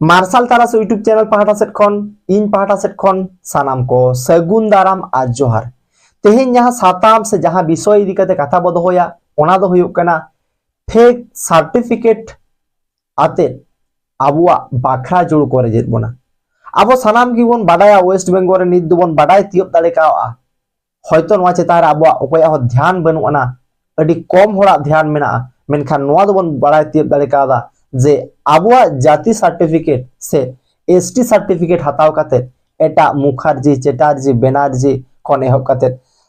ᱢᱟᱨᱥᱟᱞ ᱛᱟᱨᱟᱥ YouTube channel ᱯᱟᱦᱴᱟ ᱥᱮᱫ ᱠᱷᱚᱱ ᱤᱧ ᱯᱟᱦᱴᱟ ᱥᱮᱫ ᱠᱷᱚᱱ ᱥᱟᱱᱟᱢ ᱠᱚ ᱥᱟᱹᱜᱩᱱ ᱫᱟᱨᱟᱢ ᱟᱨ ᱡᱚᱦᱟᱨ ᱛᱮᱦᱮᱧ ᱡᱟᱦᱟᱸ ᱥᱟᱛᱟᱢ ᱥᱮ ᱡᱟᱦᱟᱸ ᱵᱤᱥᱚᱭ ᱤᱫᱤ ᱠᱟᱛᱮ ᱠᱟᱛᱷᱟ ᱵᱚ ᱫᱚᱦᱚᱭᱟ ᱚᱱᱟ ᱫᱚ ᱦᱩᱭᱩᱜ ᱠᱟᱱᱟ ᱯᱷᱮᱠ ᱥᱟᱨᱴᱤᱯᱷᱤᱠᱮᱴ ᱟᱛᱮ ᱟᱵᱚᱣᱟᱜ ᱵᱟᱠᱷᱨᱟ ᱡᱩᱲ ᱠᱚᱨᱮ ᱡᱮᱫ ᱵᱚᱱᱟ ᱟᱵᱚ ᱥᱟᱱᱟᱢ ᱜᱮᱵᱚᱱ ᱵᱟᱰᱟᱭᱟ ᱳᱭᱮᱥᱴ ᱵᱮᱝᱜᱚᱞ ᱨᱮ ᱱᱤᱛ ᱫᱚᱵᱚᱱ ᱵᱟᱰᱟᱭ ᱛᱤᱭᱳᱜ ᱫᱟᱲᱮ ᱠᱟᱣᱟ ᱦᱚᱭᱛᱚ ᱱᱚᱣᱟ ᱪᱮᱛᱟᱱ ᱨᱮ ᱟᱵᱚᱣᱟᱜ ᱚᱠᱚᱭᱟᱜ ᱦᱚᱸ ᱫᱷᱮᱭᱟᱱ ᱵᱟᱹᱱᱩᱜ ᱟᱱᱟ ᱟᱹᱰᱤ ᱠᱚᱢ ᱦᱚᱲᱟᱜ ᱫᱷᱮᱭᱟᱱ ᱢᱮᱱᱟᱜᱼᱟ ᱢᱮᱱᱠᱷᱟᱱ ᱱᱚᱣᱟ ᱫᱚᱵᱚᱱ ᱵᱟᱲᱟᱭ ᱛᱤᱭᱳᱜ ᱫᱟᱲᱮ ᱠᱟᱣᱫᱟ જે આબુઆ જાતિ સર્ટિફિકેટ સે એસટી સર્ટિફિકેટ હતાવ કાતે એટા મુખારજી ચેટારજી બેનારજી કોને હો કાતે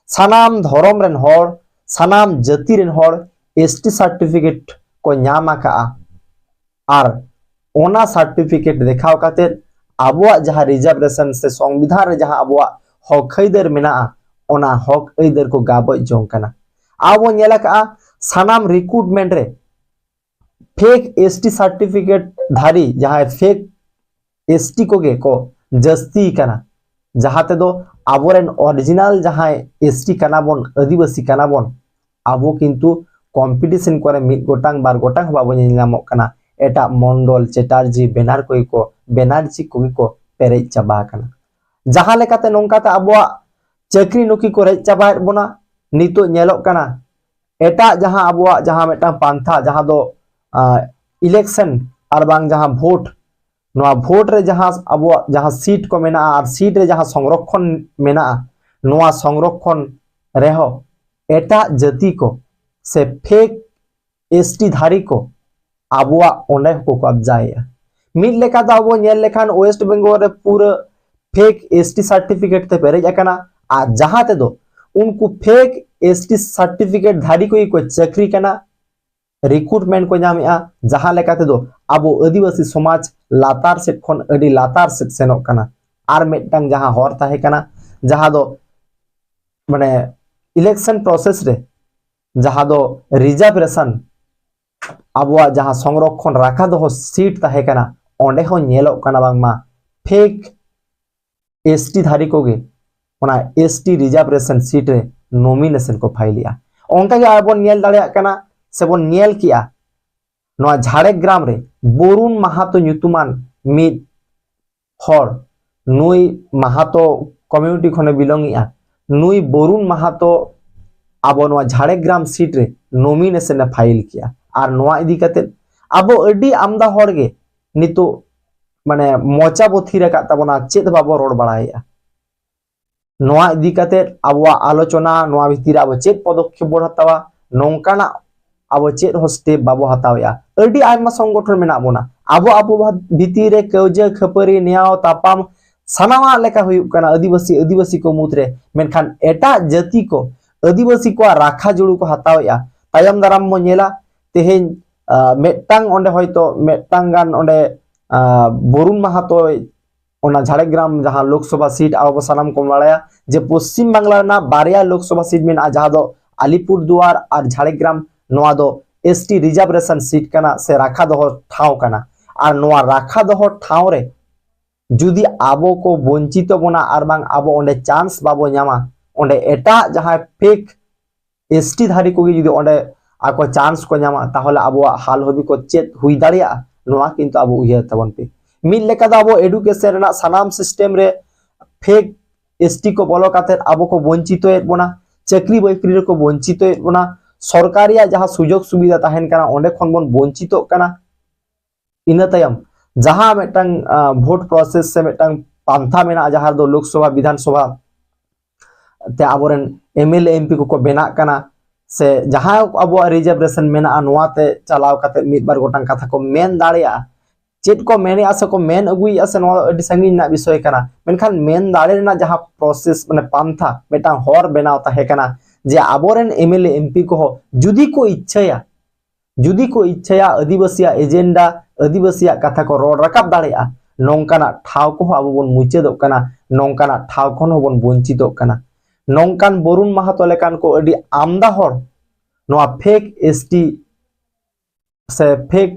સાનામ ધરમ રેન હોળ સાનામ જાતિ રેન હોળ એસટી સર્ટિફિકેટ કો ᱧᱟᱢ ᱟᱠᱟᱜᱼᱟ ᱟᱨ ᱚᱱᱟ ᱥᱟᱨᱴᱤᱯᱷᱤᱠᱮᱴ ᱫᱮᱠᱷᱟᱣ ᱠᱟᱛᱮᱫ ᱟᱵᱚᱣᱟᱜ ᱡᱟᱦᱟᱸ ᱨᱤᱡᱟᱨᱵᱷᱮᱥᱚᱱ ᱥᱮ ᱥᱚᱝᱵᱤᱫᱷᱟᱱ ᱨᱮ ᱡᱟᱦᱟᱸ ᱟᱵᱚᱣᱟᱜ ᱦᱚᱠ ᱟᱹᱭᱫᱟᱹᱨ ᱢᱮᱱᱟᱜᱼᱟ ᱚᱱᱟ ᱦᱚᱠ ᱟᱹᱭᱫᱟᱹᱨ ᱠᱚ ᱜᱟᱵᱚᱡ ᱡᱚᱝ ᱠᱟᱱᱟ ᱟᱵᱚ ᱧᱮᱞ ᱟᱠᱟᱜᱼᱟ ᱥᱟᱱᱟᱢ ᱨᱤᱠᱨᱩᱴᱢᱮᱱᱴ ᱨᱮ फेक एसटी सर्टिफिकेट धारी जहां फेक एसटी को गे को जस्ती करना जहां ते दो आबोरेन ओरिजिनल जहां एसटी करना बोन आदिवासी करना बोन आबो किंतु कंपटीशन करे मिट गोटांग बार गोटांग बाबो निलामो कना एटा मंडल चैटार्जी बेनार कोई को बैनर्जी कोई को पेरे चबा करना जहां लेकाते नोंकाते चक्री চাকরি को रे চাবায়ের बोना नीतो नेलो करना এটা যাহা আবুয়া যাহা मेटा पांथा যাহা दो ᱤᱞᱮᱠᱥᱚᱱ ᱟᱨ ᱵᱟᱝ ᱡᱟᱦᱟᱸ ᱵᱷᱳᱴ ᱱᱚᱣᱟ ᱵᱷᱳᱴ ᱨᱮ ᱡᱟᱦᱟᱸ ᱟᱵᱚᱣᱟᱜ ᱡᱟᱦᱟᱸ ᱥᱤᱴ ᱠᱚ ᱢᱮᱱᱟᱜᱼᱟ ᱟᱨ ᱥᱤᱴ ᱨᱮ ᱡᱟᱦᱟᱸ ᱥᱚᱝᱨᱚᱠᱷᱚᱱ ᱢᱮᱱᱟᱜᱼᱟ ᱱᱚᱣᱟ ᱥᱚᱝᱨᱚᱠᱷᱚᱱ ᱨᱮᱦᱚᱸ ᱮᱴᱟᱜ ᱡᱟᱹᱛᱤ ᱠᱚ ᱥᱮ ᱯᱷᱮᱠ ᱮᱥᱴᱤ ᱫᱷᱟᱨᱤ ᱠᱚ ᱟᱵᱚᱣᱟᱜ ᱚᱸᱰᱮ ᱦᱚᱸᱠᱚ ᱠᱟᱵᱡᱟᱭᱮᱜᱼᱟ ᱢᱤᱫ ᱞᱮᱠᱟ ᱫᱚ ᱟᱵᱚ ᱧᱮᱞ ᱞᱮᱠᱷᱟᱱ ᱳᱭᱮᱥᱴ ᱵᱮᱝᱜᱚᱞ ᱨᱮ ᱯᱩᱨᱟᱹ ᱯᱷᱮᱠ ᱮᱥᱴᱤ ᱥᱟᱨᱴᱤᱯᱷᱤᱠᱮᱴ ᱛᱮ ᱯᱮᱨᱮᱡ ᱟᱠᱟᱱᱟ ᱟᱨ ᱡᱟᱦᱟᱸ ᱛᱮᱫᱚ उनको फेक एस टी सर्टिफिकेट धारी को चाकरी ᱨᱤᱠᱨᱩᱴᱢᱮᱱᱴ ᱠᱚ ᱧᱟᱢᱮᱜᱼᱟ ᱡᱟᱦᱟᱸ ᱞᱮᱠᱟ ᱛᱮᱫᱚ ᱟᱵᱚ ᱟᱹᱫᱤᱵᱟᱹᱥᱤ ᱥᱚᱢᱟᱡᱽ ᱞᱟᱛᱟᱨ ᱥᱮᱫ ᱠᱷᱚᱱ ᱟᱹᱰᱤ ᱞᱟᱛᱟᱨ ᱥᱮᱫ ᱥᱮᱱᱚᱜ ᱠᱟᱱᱟ ᱟᱨ ᱢᱤᱫᱴᱟᱝ ᱡᱟᱦᱟᱸ ᱦᱚᱨ ᱛᱟᱦᱮᱸ ᱠᱟᱱᱟ ᱡᱟᱦᱟᱸ ᱫᱚ ᱢᱟᱱᱮ ইলেকশন প্রসেস রে যাহা দো রিজার্ভেশন আবওয়া যাহা সংরক্ষণ রাখা দহ সিট তাহে কানা অন্ডে হ নেলক কানা বাংমা ফেক এসটি ধারী কোগে ওনা এসটি রিজার্ভেশন সিট রে নমিনেশন কো ফাইলিয়া অঙ্কা গে আবন ᱧᱮᱞ ᱫᱟᱲᱮᱭᱟᱜ ᱠᱟᱱᱟ ᱥᱮᱵᱚᱱ ᱧᱮᱞ ᱠᱮᱜᱼᱟ ᱱᱚᱣᱟ ᱡᱷᱟᱲᱜᱨᱟᱢ ᱨᱮ ᱵᱚᱨᱩᱱ ᱢᱟᱦᱟᱛᱚ ᱧᱩᱛᱩᱢᱟᱱ ᱢᱤᱫ ᱦᱚᱲ ᱱᱩᱭ ᱢᱟᱦᱟᱛᱚ ᱠᱚᱢᱤᱭᱩᱱᱤᱴᱤ ᱠᱷᱚᱱᱮ ᱵᱤᱞᱚᱝ ᱱᱩᱭ ᱵᱚᱨᱩᱱ ᱢᱟᱦᱟᱛᱚ ᱟᱵᱚ ᱱᱚᱣᱟ ᱡᱷᱟᱲᱜᱨᱟᱢ ᱥᱤᱴ ᱨᱮ ᱱᱚᱢᱤᱱᱮᱥᱚᱱ ᱮ ᱯᱷᱟᱭᱤᱞ ᱠᱮᱜᱼᱟ ᱟᱨ ᱱᱚᱣᱟ ᱤᱫᱤ ᱠᱟᱛᱮᱫ ᱟᱵᱚ ᱟᱹᱰᱤ ᱟᱢᱫᱟ ᱦᱚᱲ ᱜᱮ ᱱᱤᱛᱚᱜ মানে মচা বথির আকাত তাবনা চেত বাবো রোড বাড়াইয়া নোয়া ইদি কাতে আবওয়া আলোচনা নোয়া ভিতরে ᱟᱵᱚ ᱪᱮᱫ ᱯᱚᱫᱚᱠᱷᱮᱯ বড় ᱦᱟᱛᱟᱣᱟ ᱱᱚᱝᱠᱟᱱᱟᱜ ᱟᱵᱚ ᱪᱮᱫ ᱦᱚᱥᱛᱮ ᱵᱟᱵᱚ ᱦᱟᱛᱟᱣᱮᱜᱼᱟ ᱟᱹᱰᱤ ᱟᱭᱢᱟ ᱥᱚᱝᱜᱚᱴᱷᱚᱱ ᱢᱮᱱᱟᱜ ᱵᱚᱱᱟ ᱟᱵᱚ ᱟᱵᱚ ᱵᱷᱤᱛᱤᱨ ᱨᱮ ᱠᱟᱹᱣᱡᱟᱹ ᱠᱷᱟᱹᱯᱟᱹᱨᱤ ᱱᱮᱭᱟᱣ ᱛᱟᱯᱟᱢ ᱥᱟᱱᱟᱢᱟᱜ ᱞᱮᱠᱟ ᱦᱩᱭᱩᱜ ᱠᱟᱱᱟ ᱟᱹᱫᱤᱵᱟᱹᱥᱤ ᱟᱹᱫᱤᱵᱟᱹᱥᱤ ᱠᱚ ᱢᱩᱫᱽᱨᱮ ᱢᱮᱱᱠᱷᱟᱱ ᱮᱴᱟᱜ ᱡᱟᱹᱛᱤ ᱠᱚ ᱟᱹᱫᱤᱵᱟᱹᱥᱤ ᱠᱚᱣᱟᱜ ᱨᱟᱠᱷᱟ ᱡᱩᱲᱩ ᱠᱚ ᱦᱟᱛᱟᱣᱮᱜᱼᱟ ᱛᱟᱭᱚᱢ ᱫᱟᱨᱟᱢ ᱵᱚ ᱧᱮᱞᱟ ᱛᱮᱦᱮᱧ ᱢᱤᱫᱴᱟᱝ ᱚᱸᱰᱮ ᱦᱚᱭᱛᱚ ᱢᱤᱫᱴᱟᱝ ᱜᱟᱱ ᱚᱸᱰᱮ ᱵᱚᱨᱩᱱ ᱢᱟᱦᱟᱛᱚᱭ ᱚᱱᱟ ঝাড়গ্রাম ᱡᱟᱦᱟᱸ ᱞᱳᱠᱥᱚᱵᱷᱟ ᱥᱤᱴ ᱟᱵᱚ ᱥᱟᱱᱟᱢ ᱠᱚ ᱵᱟᱲᱟᱭᱟ ᱡᱮ ᱯᱚᱥᱪᱤᱢ ᱵᱟᱝᱞᱟ ᱨᱮᱱᱟᱜ ᱵᱟᱨᱭᱟ ᱞᱳᱠᱥᱚᱵᱷᱟ ᱥᱤᱴ ᱢᱮᱱᱟᱜᱼᱟ ᱡᱟᱦᱟᱸ ᱫᱚ আলিপুরদুয়ার আর ঝাড়গ্রাম ᱱᱚᱣᱟ ᱫᱚ ᱮᱥᱴᱤ ᱨᱤᱡᱟᱨᱵᱷᱮᱥᱚᱱ ᱥᱤᱴ ᱠᱟᱱᱟ ᱥᱮ ᱨᱟᱠᱷᱟ ᱫᱚᱦᱚ ᱴᱷᱟᱶ ᱠᱟᱱᱟ ᱟᱨ ᱱᱚᱣᱟ ᱨᱟᱠᱷᱟ ᱫᱚᱦᱚ ᱴᱷᱟᱶ ᱨᱮ ᱡᱩᱫᱤ ᱟᱵᱚ ᱠᱚ ᱵᱚᱧᱪᱤᱛᱚ ᱵᱚᱱᱟ ᱟᱨ ᱵᱟᱝ ᱟᱵᱚ ᱚᱸᱰᱮ ᱪᱟᱱᱥ ᱵᱟᱵᱚ ᱧᱟᱢᱟ ᱚᱸᱰᱮ ᱮᱴᱟᱜ ᱡᱟᱦᱟᱸᱭ ᱯᱷᱮᱠ ᱮᱥᱴᱤ ᱫᱷᱟᱨᱤ ᱠᱚᱜᱮ ᱡᱩᱫᱤ ᱚᱸᱰᱮ ᱟᱠᱚ ᱪᱟᱱᱥ ᱠᱚ ᱧᱟᱢᱟ ᱛᱟᱦᱚᱞᱮ ᱟᱵᱚᱣᱟᱜ ᱦᱟᱞ ᱦᱚᱵᱤ ᱠᱚ ᱪᱮᱫ ᱦᱩᱭ ᱫᱟᱲᱮᱭᱟᱜᱼᱟ ᱱᱚᱣᱟ ᱠᱤᱱᱛᱩ ᱟᱵᱚ ᱩᱭᱦᱟᱹᱨ ᱛᱟᱵᱚᱱ ᱯᱮ ᱢᱤᱫ ᱞᱮᱠᱟ ᱫᱚ ᱟᱵᱚ ᱮᱰᱩᱠᱮᱥᱚᱱ ᱨᱮᱱᱟᱜ ᱥᱟᱱᱟᱢ ᱥᱤᱥᱴᱮᱢ ᱨᱮ ᱯᱷᱮᱠ এসটি কো বলো কাতের আবো কো বঞ্চিত এর বোনা চাকরি বাকরি কো বঞ্চিত এর ᱥᱚᱨᱠᱟᱨᱤᱭᱟᱜ ᱡᱟᱦᱟᱸ ᱥᱩᱡᱳᱜᱽ ᱥᱩᱵᱤᱫᱷᱟ ᱛᱟᱦᱮᱱ ᱠᱟᱱᱟ ᱚᱸᱰᱮ ᱠᱷᱚᱱ ᱵᱚᱱ ᱵᱚᱧᱪᱤᱛᱚᱜ ᱠᱟᱱᱟ ᱤᱱᱟᱹ ᱛᱟᱭᱚᱢ ᱡᱟᱦᱟᱸ ᱢᱤᱫᱴᱟᱝ ᱵᱷᱳᱴ ᱯᱨᱚᱥᱮᱥ ᱥᱮ ᱢᱤᱫᱴᱟᱝ ᱯᱟᱱᱛᱷᱟ ᱢᱮᱱᱟᱜᱼᱟ ᱡᱟᱦᱟᱸ ᱫᱚ ᱞᱳᱠᱥᱚᱵᱷᱟ ᱵᱤᱫᱷᱟᱱ ᱥᱚᱵᱷᱟ ᱛᱮ ᱟᱵᱚᱨᱮᱱ ᱮᱢᱮᱞᱮ ᱮᱢᱯᱤ ᱠᱚᱠᱚ ᱵᱮᱱᱟᱜ ᱠᱟᱱᱟ ᱥᱮ ᱡᱟᱦᱟᱸ ᱟᱵᱚᱣᱟᱜ ᱨᱤᱡᱟᱨᱵᱷᱮᱥᱚᱱ ᱢᱮᱱᱟᱜᱼᱟ ᱱᱚᱣᱟᱛᱮ ᱪᱟᱞᱟᱣ ᱠᱟᱛᱮ ᱢᱤᱫ ᱵᱟᱨ ᱜᱚᱴᱟᱝ ᱠᱟᱛᱷᱟ ᱠᱚ ᱢᱮᱱ ᱫᱟᱲᱮᱭᱟᱜᱼᱟ ᱪᱮᱫ ᱠᱚ ᱢᱮᱱᱮᱜᱼᱟ ᱥᱮ ᱠᱚ ᱢᱮᱱ ᱟᱹᱜᱩᱭᱮᱜᱼᱟ ᱥᱮ ᱱᱚᱣᱟ ᱟᱹᱰᱤ ᱥᱟᱺᱜᱤᱧ ᱨᱮᱱᱟᱜ ᱵᱤᱥᱚᱭ ᱠᱟᱱᱟ ᱢᱮᱱᱠᱷᱟᱱ ᱢᱮᱱ ᱫᱟᱲᱮ ᱨᱮᱱᱟᱜ ᱡᱟᱦᱟᱸ ᱯᱨᱚᱥᱮᱥ ᱢᱟᱱᱮ ᱯᱟᱱᱛᱷᱟ ᱢᱤᱫᱴᱟᱝ ᱦᱚᱨ ᱵᱮᱱᱟᱣ ᱛᱟᱦᱮᱸ ᱠᱟᱱᱟ જે આબોરેન એમએલએ એમપી કહો જુદી કોઈ ઈચ્છાયા ᱡᱩᱫᱤ ᱠᱚ ᱤᱪᱪᱷᱟᱭᱟ ᱟᱹᱫᱤᱵᱟᱹᱥᱤᱭᱟᱜ ᱮᱡᱮᱱᱰᱟ ᱟᱹᱫᱤᱵᱟᱹᱥᱤᱭᱟᱜ ᱠᱟᱛᱷᱟ ᱠᱚ ᱨᱚᱲ ᱨᱟᱠᱟᱵ ᱫᱟᱲᱮᱭᱟᱜᱼᱟ ᱱᱚᱝᱠᱟᱱᱟᱜ ᱴᱷᱟᱶ ᱠᱚᱦᱚᱸ ᱟᱵᱚ ᱵᱚᱱ ᱢᱩᱪᱟᱹᱫᱚᱜ ᱠᱟᱱᱟ ᱱᱚᱝᱠᱟᱱᱟᱜ ᱴᱷᱟᱶ ᱠᱷᱚᱱ ᱦᱚᱸᱵᱚᱱ ᱵᱚᱧᱪᱤᱛᱚᱜ ᱠᱟᱱᱟ ᱱᱚᱝᱠᱟᱱ ᱵᱚᱨᱩᱱ ᱢᱟᱦᱟᱛᱚ ᱞᱮᱠᱟᱱ ᱠᱚ ᱟᱹᱰᱤ ᱟᱢᱫᱟ ᱦᱚᱲ ᱱᱚᱣᱟ ᱯᱷᱮᱠ ᱮᱥᱴᱤ ᱥᱮ ᱯᱷᱮᱠ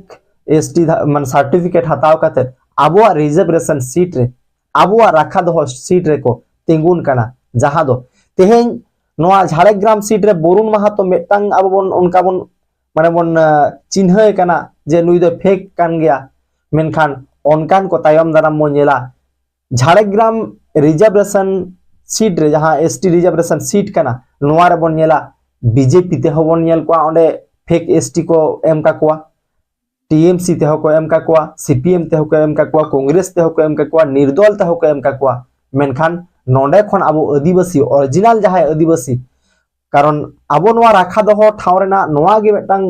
এসটি মানে সার্টিফিকেট হাতাও কাতে আবহাওয়া রিজার্ভেশন সিট রে আবহাওয়া রাখা দহ সিট রেকো তিঙ্গুন কানা জাহাদো তেহেন ᱱᱚᱣᱟ ᱡᱷᱟᱲᱜᱨᱟᱢ ᱥᱤᱴ ᱨᱮ ᱵᱚᱨᱩᱱ ᱢᱟᱦᱟᱛᱚ ᱢᱤᱫᱴᱟᱝ ᱟᱵᱚ ᱵᱚᱱ ᱚᱱᱠᱟ ᱵᱚᱱ ᱢᱟᱱᱮ ᱵᱚᱱ ᱪᱤᱱᱦᱟᱹᱭ ᱠᱟᱱᱟ ᱡᱮ ᱱᱩᱭ ᱫᱚ ᱯᱷᱮᱠ ᱠᱟᱱ ᱜᱮᱭᱟ ᱢᱮᱱᱠᱷᱟᱱ ᱚᱱᱠᱟᱱ ᱠᱚ ᱛᱟᱭᱚᱢ ᱫᱟᱨᱟᱢ ᱵᱚᱱ ᱧᱮᱞᱟ ᱡᱷᱟᱲᱜᱨᱟᱢ ᱨᱤᱡᱟᱨᱵᱷᱮᱥᱚᱱ ᱥᱤᱴ ᱨᱮ ᱡᱟᱦᱟᱸ ᱮᱥ ᱴᱤ ᱨᱤᱡᱟᱨᱵᱷᱮᱥᱚᱱ ᱥᱤᱴ ᱠᱟᱱᱟ ᱱᱚᱣᱟ ᱨᱮᱵᱚᱱ ᱧᱮᱞᱟ ᱵᱤᱡেᱯᱤ ᱛᱮᱦᱚᱸ ᱵᱚᱱ ᱧᱮᱞ ᱠᱚᱣᱟ ᱚᱸᱰᱮ ᱯᱷᱮᱠ एस टी को एम का कोआ टीएमसी ते को एम का कोआ सीपीएम ते को एम का कोआ कांग्रेस ते को एम का कोआ निर्दल ते को एम का कोआ मेनखान নডে খন আবো আদিবাসী অরিজিনাল যাহাই আদিবাসী কারণ আবো নোয়া রাখা দহ ঠাও রেনা নোয়া গে মিদটাং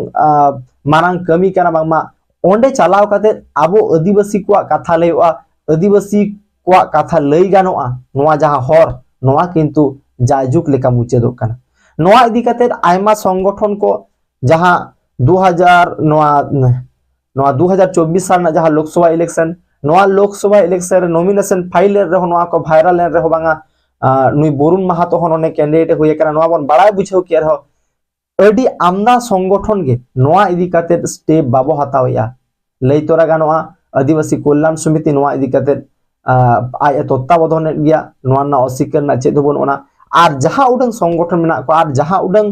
মারাং কামি কানা বাংমা onde চালাও কাতে আবো আদিবাসী কোয়া কথা লইওয়া আদিবাসী কোয়া কথা লই গানোয়া নোয়া যাহা হর, নোয়া কিন্তু জায়জুক লেকা মুচেদক কানা। নোয়া ইদি কাতে আইমা সংগঠন को যাহা 2000 নোয়া নোয়া 2024 সাল না যাহা লোকসভা ইলেকশন নোয়া লোকসভা ইলেকশন রে নমিনেশন ফাইল রে নোয়া को ভাইরাল রে বাঙা নুই বরুণ মাহাতো হন অনেক ক্যান্ডিডেট হয়ে কারণ নোয়া বন বাড়াই বুঝেও কি আর ᱟᱹᱰᱤ ᱟᱢᱫᱟ ᱥᱚᱝᱜᱚᱴᱷᱚᱱ ᱜᱮ ᱱᱚᱣᱟ ᱤᱫᱤ ᱠᱟᱛᱮ ᱥᱴᱮᱯ ᱵᱟᱵᱚ ᱦᱟᱛᱟᱣᱮᱜᱼᱟ ᱞᱟᱹᱭ ᱛᱚᱨᱟ ᱜᱟᱱᱚᱜᱼᱟ ᱟᱹᱫᱤᱵᱟᱹᱥᱤ ᱠᱚᱞᱞᱟᱱ ᱥᱚᱢᱤᱛᱤ ᱱᱚᱣᱟ ᱤᱫᱤ ᱠᱟᱛᱮ ᱟᱡ ᱮ ᱛᱚᱛᱛᱟᱵᱚᱫᱷᱚᱱᱮᱫ ᱜᱮᱭᱟ ᱱᱚᱣᱟ ᱨᱮᱱᱟᱜ ᱚᱥᱤᱠᱟᱨ ᱨᱮᱱᱟᱜ ᱪᱮᱫ ᱦᱚᱸ ᱵᱟᱹᱱᱩᱜ ᱚᱱᱟ ᱟᱨ ᱡᱟᱦᱟᱸ ᱩᱰᱟᱹᱝ ᱥᱚᱝᱜᱚᱴᱷᱚᱱ ᱢᱮᱱᱟᱜ ᱠᱚᱣᱟ ᱟᱨ ᱡᱟᱦᱟᱸ ᱩᱰᱟᱹᱝ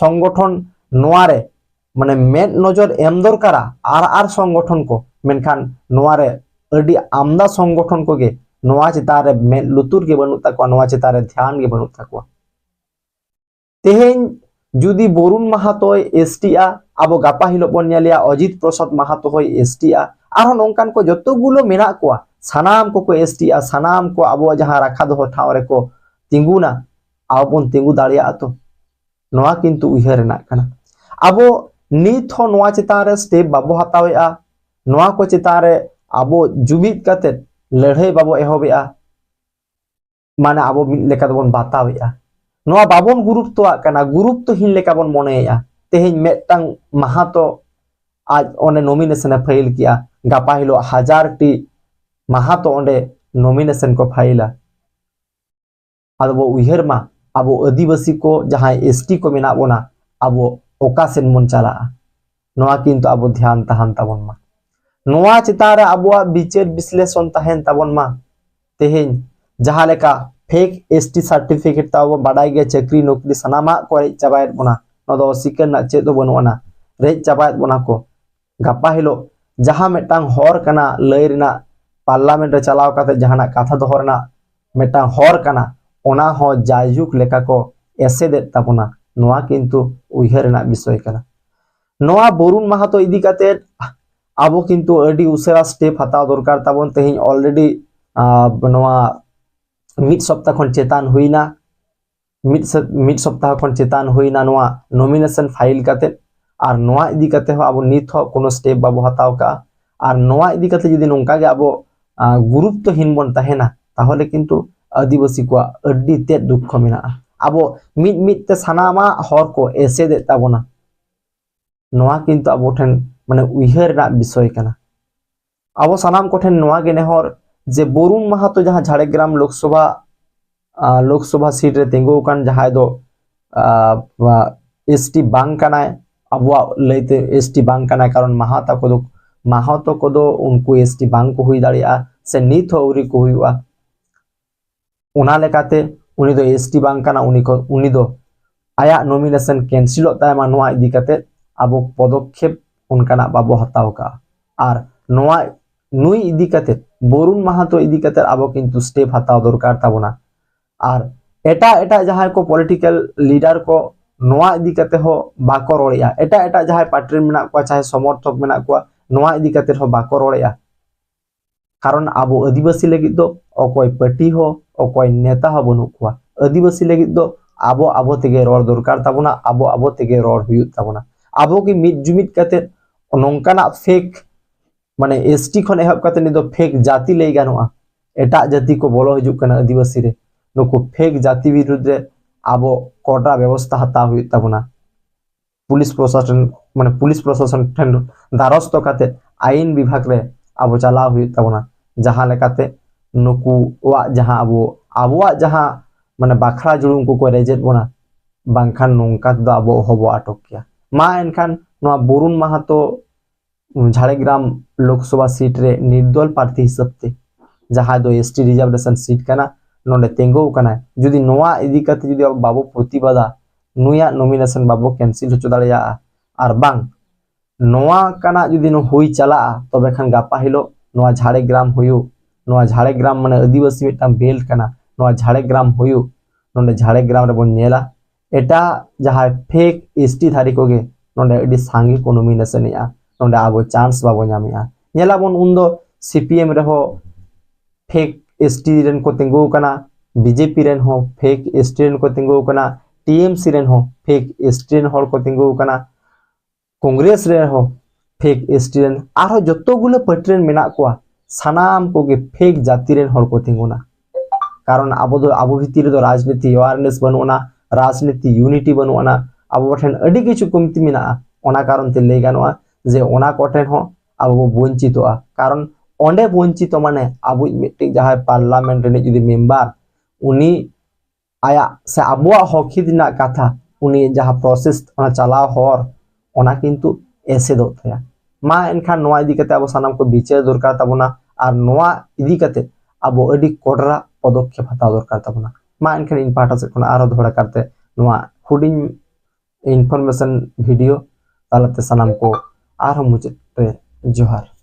ᱥᱚᱝᱜᱚᱴᱷᱚᱱ ᱱᱚᱣᱟ ᱨᱮ ᱢᱟᱱᱮ ᱢᱮᱫ ᱱᱚᱡᱚᱨ ᱮᱢ ᱫᱚᱨᱠᱟᱨᱟ ᱟᱨ ᱟᱨ ᱥᱚᱝᱜᱚᱴᱷᱚᱱ ᱠᱚ ᱢᱮᱱᱠᱷᱟᱱ ᱱᱚᱣᱟ ᱨᱮ ᱟᱹᱰᱤ ᱟᱢᱫᱟ ᱥᱚᱝᱜᱚᱴᱷᱚᱱ ᱠᱚᱜᱮ ᱱᱚᱣᱟ ᱪᱮᱛᱟᱱ ᱨᱮ ᱢᱮᱫ ᱞᱩᱛᱩᱨ ᱜᱮ ᱵᱟᱹᱱᱩᱜ ᱛᱟᱠᱚᱣᱟ ᱱᱚᱣᱟ ᱪᱮᱛᱟᱱ ᱨᱮ ᱫᱷᱮᱭᱟᱱ ᱜᱮ ᱵᱟᱹᱱᱩᱜ ᱛᱟᱠᱚᱣᱟ ᱛᱮᱦᱮᱧ যদি বরুণ মাহাতোয় এসটিআ আবো গাপা হিলো বন নিয়া অজিত প্রসাদ মাহাতো হয় এসটিআ আর নকান কো যতগুলো মেনা কোয়া সানাম কো এসটিআ সানাম কো আবো যাহা রাখা দহ ঠাও রে কো তিঙ্গুনা আবো বন তিঙ্গু দাঁড়িয়া তো নয়া কিন্তু উইহার না কানা আবো নিত হ নয়া চেতান রে স্টেপ বাবো হাতাওয়া নয়া কো চেতান রে ᱟᱵᱚ ᱡᱩᱢᱤᱫ ᱠᱟᱛᱮᱫ ᱞᱟᱹᱲᱦᱟᱹᱭ ᱵᱟᱵᱚ ᱮᱦᱚᱵᱮᱜᱼᱟ ᱢᱟᱱᱮ ᱟᱵᱚ ᱢᱤᱫ ᱞᱮᱠᱟ ᱛᱮᱵᱚᱱ ᱵᱟᱛᱟᱣᱮᱜᱼᱟ ᱱᱚᱣᱟ ᱵᱟᱵᱚᱱ ᱜᱩᱨᱩᱛᱛᱚᱣᱟᱜ ᱠᱟᱱᱟ ᱜᱩᱨᱩᱛᱛᱚᱦᱤᱱ ᱞᱮᱠᱟ ᱵᱚᱱ ᱢᱚᱱᱮᱭᱮᱜᱼᱟ ᱛᱮᱦᱮᱧ ᱢᱤᱫᱴᱟᱝ ᱢᱟᱦᱟᱛᱚ ᱟᱡ ᱚᱸᱰᱮ ᱱᱚᱢᱤᱱᱮᱥᱚᱱᱮ ᱯᱷᱟᱭᱤᱞ ᱠᱮᱜᱼᱟ ᱜᱟᱯᱟ ᱦᱤᱞᱳᱜ ᱦᱟᱡᱟᱨᱴᱤ ᱢᱟᱦᱟᱛᱚ ᱚᱸᱰᱮ ᱱᱚᱢᱤᱱᱮᱥᱚᱱ ᱠᱚ ᱯᱷᱟᱭᱤᱞᱟ ᱟᱫᱚ ᱵᱚ ᱩᱭᱦᱟᱹᱨ ᱢᱟ ᱟᱵᱚ ᱟᱹᱫᱤᱵᱟᱹᱥᱤ ᱠᱚ ᱡᱟᱦᱟᱸᱭ ᱮᱥᱴᱤ ᱠᱚ ᱢᱮᱱᱟᱜ ᱵᱚᱱᱟ ᱟᱵᱚ ᱚᱠᱟ ᱥᱮᱱ ᱵᱚᱱ ᱪᱟᱞᱟᱜᱼᱟ ᱱᱚᱣᱟ কিন্তু আবো ধ্যান তাহান তাবন মা ᱱᱚᱣᱟ ᱪᱮᱛᱟᱱ ᱨᱮ ᱟᱵᱚᱣᱟᱜ ᱵᱤᱪᱟᱹᱨ ᱵᱤᱥᱞᱮᱥᱚᱱ ᱛᱟᱦᱮᱱ ᱛᱟᱵᱚᱱ ᱢᱟ ᱛᱮᱦᱮᱧ ᱡᱟᱦᱟᱸ ᱞᱮᱠᱟ ᱯᱷᱮᱠ ᱮᱥᱴᱤ ᱥᱟᱨᱴᱤᱯᱷᱤᱠᱮᱴ ᱛᱟᱵᱚ ᱵᱟᱰᱟᱭ ᱜᱮ ᱪᱟᱹᱠᱨᱤ ᱱᱚᱠᱨᱤ ᱥᱟᱱᱟᱢᱟᱜ ᱠᱚ ᱨᱮᱡ ᱪᱟᱵᱟᱭᱮᱫ ᱵᱚᱱᱟ ᱱᱚᱣᱟ ᱫᱚ ᱥᱤᱠᱟᱹᱨ ᱨᱮᱱᱟᱜ ᱪᱮᱫ ᱦᱚᱸ ᱵᱟᱹᱱᱩᱜ ᱟᱱᱟ ᱨᱮᱡ ᱪᱟᱵᱟᱭᱮᱫ ᱵᱚᱱᱟ ᱠᱚ ᱜᱟᱯᱟ ᱦᱤᱞᱳᱜ ᱡᱟᱦᱟᱸ ᱢᱤᱫᱴᱟᱝ ᱦᱚᱨ ᱠᱟᱱᱟ ᱞᱟᱹᱭ ᱨᱮᱱᱟᱜ ᱯᱟᱨᱞᱟᱢᱮᱱᱴ ᱨᱮ ᱪᱟᱞᱟᱣ ᱠᱟᱛᱮ ᱡᱟᱦᱟᱱᱟᱜ ᱠᱟᱛᱷᱟ ᱫᱚᱦᱚ ᱨᱮᱱᱟᱜ ᱢᱤᱫᱴᱟᱝ ᱦᱚᱨ ᱠᱟᱱᱟ ᱚᱱᱟ ᱦᱚᱸ ᱡᱟᱭᱡᱩᱜᱽ ᱞᱮᱠᱟ ᱠᱚ ᱮᱥᱮᱫᱮᱫ ᱛᱟᱵᱚᱱᱟ ᱱᱚᱣᱟ কিন্তু ᱩᱭᱦᱟᱹᱨ ᱨᱮᱱᱟᱜ ᱵᱤᱥᱚᱭ ᱠᱟᱱᱟ ᱱᱚᱣᱟ ᱵᱚᱨᱩᱱ ᱢᱟᱦᱟᱛᱚ ᱤᱫᱤ ᱠᱟᱛᱮᱫ ᱟᱵᱚ ᱠᱤᱱᱛᱩ ᱟᱹᱰᱤ ᱩᱥᱟᱹᱨᱟ ᱥᱴᱮᱯ ᱦᱟᱛᱟᱣ ᱫᱚᱨᱠᱟᱨ ᱛᱟᱵᱚᱱ ᱛᱮᱦᱮᱧ ᱚᱞᱨᱮᱰᱤ ᱱᱚᱣᱟ ᱢᱤᱫ ᱥᱚᱯᱛᱟ ᱠᱷᱚᱱ ᱪᱮᱛᱟᱱ ᱦᱩᱭᱱᱟ ᱢᱤᱫ ᱢᱤᱫ ᱥᱚᱯᱛᱟ ᱠᱷᱚᱱ ᱪᱮᱛᱟᱱ ᱦᱩᱭᱱᱟ ᱱᱚᱣᱟ ᱱᱚᱢᱤᱱᱮᱥᱚᱱ ᱯᱷᱟᱭᱤᱞ ᱠᱟᱛᱮ ᱟᱨ ᱱᱚᱣᱟ ᱤᱫᱤ ᱠᱟᱛᱮ ᱦᱚᱸ ᱟᱵᱚ ᱱᱤᱛ ᱦᱚᱸ কোনো ᱥᱴᱮᱯ ᱵᱟᱵᱚ ᱦᱟᱛᱟᱣ ᱠᱟᱜᱼᱟ আর নোয়া ইদি কাতে যদি নংকা গে আবো গুরুত্বহীন বন তাহেনা তাহলে কিন্তু আদিবাসী কোয়া আড্ডি তে দুঃখ মেনা আবো মিট মিট তে সানামা হর কো এসে দে তাবনা নোয়া কিন্তু আবো ঠেন মানে উইহার বিষয় কানা। আবো সানাম কোঠেন নোয়া গে নেহর যে বরুণ মাহাতো যাহা ঝাড়গ্রাম লোকসভা লোকসভা সিট রে তেঙ্গুকান যাহাই দো এসটি বাং কানায় আবুয়া লইতে এসটি বাং কানায় কারণ মাহাতা কদো, মাহাতো কদো উনকু এসটি বাং কো হুই দাড়িয়া, সে নিত হৌরি কো হুইয়া ওনা লেকাতে উনি দো এসটি বাং কানা উনি উনি দো আয়া নমিনেশন ক্যান্সেল তাইমা নোয়া ইদি কাতে আবো পদক্ষেপ উনকানা বাবো হাতাও কা আর নোয়া, নুই ইদি কাতে বরুণ মাহাতো ইদি কাতে আবো কিন্তু স্টেপ হাতাও দরকার তাবনা আর এটা এটা যাহাই কো পলিটিক্যাল লিডার কো নোয়া ইদি কাতে হো বাকো রড়িয়া এটা এটা যাহাই পার্টির মেনা কোয়া, চাহে সমর্থক মেনা কোয়া নোয়া ইদি কাতে হো বাকো রড়িয়া কারণ আবো আদিবাসী লাগি দো অকয় পার্টি হো, অকয় নেতা হো বনু কোয়া। আদিবাসী লাগি দো আবো আবো থেকে রড় দরকার তাবনা আবো আবো থেকে রড় হুয়ুত তাবনা আবো কি মিট জুমিট কাতে নংকানা ফেক মানে এসটি খন এহব কাতে নিদো ফেক জাতি লই গানোa এটা জাতি को বলো হিজুক কানা আদিবাসী রে নুকু ফেক জাতি বিরুদ্ধে আবো কড়া ব্যবস্থা হাতা হুই তাবনা পুলিশ প্রশাসন মানে পুলিশ প্রশাসন ঠেন দ্বারস্থ কাতে আইন বিভাগ রে আবো চালা হুই তাবনা যাহা লেকাতে নুকু ওয়া যাহা আবো আবুয়া যাহা মানে বাখরা জুড়ুম কো করে যেত বনা বাংখান নংকা দ আবো হব আটক কিয়া মা এনখান নোয়া বরুণ মাহাতো ઝાડેગ્રામ લોકસભા સીટ રે નિર્દલ પ્રાર્થી હિસાબતે ᱡᱟᱦᱟᱸ ᱫᱚ ᱮᱥᱴᱤ ᱨᱤᱡᱟᱨᱵᱷᱮᱥᱚᱱ ᱥᱤᱴ ᱠᱟᱱᱟ ᱱᱚᱰᱮ ᱛᱮᱸᱜᱚᱣ ᱠᱟᱱᱟᱭ ᱡᱩᱫᱤ ᱱᱚᱣᱟ ᱤᱫᱤ ᱠᱟᱛᱮ ᱡᱩᱫᱤ ᱟᱵᱚ ᱵᱟᱵᱚ ᱯᱨᱚᱛᱤᱵᱟᱫᱟ ᱱᱩᱭᱟᱜ ᱱᱚᱢᱤᱱᱮᱥᱚᱱ ᱵᱟᱵᱚ ᱠᱮᱱᱥᱮᱞ ᱦᱚᱪᱚ ᱫᱟᱲᱮᱭᱟᱜᱼᱟ ᱟᱨ ᱵᱟᱝ ᱱᱚᱣᱟ ᱠᱟᱱᱟ ᱡᱩᱫᱤ ᱦᱩᱭ ᱪᱟᱞᱟᱜᱼᱟ ᱛᱚᱵᱮ ᱠᱷᱟᱱ ᱜᱟᱯᱟ ᱦᱤᱞᱳᱜ ᱱᱚᱣᱟ ᱡᱷᱟᱲᱮᱜᱨᱟᱢ ᱦᱩᱭᱩᱜ ᱱᱚᱣᱟ ᱡᱷᱟᱲᱮᱜᱨᱟᱢ ᱢᱟᱱᱮ ᱟᱹᱫᱤᱵᱟᱹᱥᱤ ᱢᱤᱫᱴᱟᱝ ᱵᱮᱞᱴ ᱠᱟᱱᱟ ᱱᱚᱣᱟ ᱡᱷᱟᱲᱮᱜᱨᱟᱢ ᱦᱩᱭᱩᱜ ᱱᱚᱰᱮ ᱡᱷᱟᱲᱮᱜᱨᱟᱢ ᱨᱮᱵᱚᱱ ᱧᱮᱞᱟ ᱮᱴᱟᱜ ᱡᱟᱦᱟᱸᱭ ᱯᱷᱮᱠ ᱮᱥᱴᱤ ᱫᱷᱟᱨᱤ ᱠᱚᱜᱮ ᱱᱚᱰᱮ ᱟᱹᱰᱤ ᱥᱟᱸᱜᱮ ᱠᱚ ᱱᱚᱢᱤᱱᱮᱥᱚᱱ ᱮᱜᱼᱟ ᱱᱚᱰᱮ ᱟᱵᱚ ᱪᱟᱱᱥ ᱵᱟᱵᱚ ᱧᱟᱢᱮᱜᱼᱟ ᱧᱮᱞᱟᱵᱚᱱ ᱩᱱᱫᱚ ᱥᱤᱯᱤᱮᱢ ᱨᱮᱦᱚᱸ ᱯᱷᱮᱠ ᱮᱥᱴᱤ ᱨᱮᱱ ᱠᱚ ᱛᱤᱸᱜᱩ ᱟᱠᱟᱱᱟ ᱵᱤᱡᱮᱯᱤ ᱨᱮᱱ ᱦᱚᱸ ᱯᱷᱮᱠ ᱮᱥᱴᱤ ᱨᱮᱱ ᱠᱚ ᱛᱤᱸᱜᱩ ᱟᱠᱟᱱᱟ ᱴᱤএᱢᱥᱤ ᱨᱮᱱ ᱦᱚᱸ ᱯᱷᱮᱠ ᱮᱥᱴᱤ ᱨᱮᱱ ᱦᱚᱲ ᱠᱚ ᱛᱤᱸᱜᱩ ᱟᱠᱟᱱᱟ ᱠᱚᱝᱜᱨᱮᱥ ᱨᱮᱦᱚᱸ ᱯᱷᱮᱠ ᱮᱥᱴᱤ ᱨᱮᱱ ᱟᱨᱦᱚᱸ ᱡᱚᱛᱚᱜᱩᱞᱳ ᱯᱟᱹᱴᱤ ᱨᱮᱱ ᱢᱮᱱᱟᱜ ᱠᱚᱣᱟ ᱥᱟᱱᱟᱢ ᱠᱚᱜᱮ ᱯᱷᱮᱠ ᱡᱟᱹᱛᱤ ᱨᱮᱱ ᱦᱚᱲ ᱠᱚ ᱛᱤᱸᱜᱩᱱᱟ কারণ আবদল আবু ᱟᱵᱚ তো রাজনীতি অ্যাওয়ারনেস বানু না রাজনীতি ইউনিটি বানু না আবু ঠেন আডি কিছু কমতি মেনা অনা কারণতে লাই গানোয়া ᱡᱮ ᱚᱱᱟ ᱠᱚᱴᱷᱮᱱ ᱦᱚᱸ ᱟᱵᱚ ᱵᱚᱧᱪᱤᱛᱚᱜᱼᱟ ᱠᱟᱨᱚᱱ ᱚᱸᱰᱮ ᱵᱚᱧᱪᱤᱛᱚ ᱢᱟᱱᱮ ᱟᱵᱚ ᱢᱤᱫᱴᱤᱡ ᱡᱟᱦᱟᱸᱭ ᱯᱟᱨᱞᱟᱢᱮᱱᱴ ᱨᱤᱱᱤᱡ ᱡᱩᱫᱤ ᱢᱮᱢᱵᱟᱨ ᱩᱱᱤ ᱟᱭᱟᱜ ᱥᱮ ᱟᱵᱚᱣᱟᱜ ᱦᱚᱠᱤ ᱨᱮᱱᱟᱜ ᱠᱟᱛᱷᱟ ᱩᱱᱤ ᱡᱟᱦᱟᱸ ᱯᱨᱚᱥᱮᱥ ᱚᱱᱟ ᱪᱟᱞᱟᱣ ᱦᱚᱨ ᱚᱱᱟ ᱠᱤᱱᱛᱩ ᱮᱥᱮᱫᱚᱜ ᱛᱟᱭᱟ ᱢᱟ ᱮᱱᱠᱷᱟᱱ ᱱᱚᱣᱟ ᱤᱫᱤ ᱠᱟᱛᱮ ᱟᱵᱚ ᱥᱟᱱᱟᱢ ᱠᱚ ᱵᱤᱪᱟᱹᱨ ᱫᱚᱨᱠᱟর ᱛᱟᱵᱚᱱᱟ ᱟᱨ ᱱᱚᱣᱟ ᱤᱫᱤ ᱠᱟᱛᱮ ᱟᱵᱚ ᱟᱹᱰᱤ ᱠᱚᱰᱨᱟ ᱯᱚᱫᱚᱠᱷᱮᱯ ᱦᱟᱛᱟᱣ ᱫᱚᱨᱠᱟᱨ ᱛᱟᱵᱚᱱᱟ ᱢᱟ ᱮᱱᱠᱷᱟᱱ ᱤᱧ ᱯᱟᱦᱴᱟ ᱥᱮᱫ ᱠᱷᱚᱱ ᱟᱨᱚ ᱫᱚᱦᱲᱟ ᱠᱟᱨᱛᱮ ᱱᱚᱣᱟ ᱦᱩᱰᱤᱧ ᱤᱱᱯᱷᱚᱨᱢᱮᱥᱚᱱ ᱵᱷᱤᱰᱤᱭᱳ ᱛᱟᱞᱟᱛᱮ ᱥᱟᱱᱟᱢ ᱠᱚ आरम्भोचित तो प्रयत्न जोहर।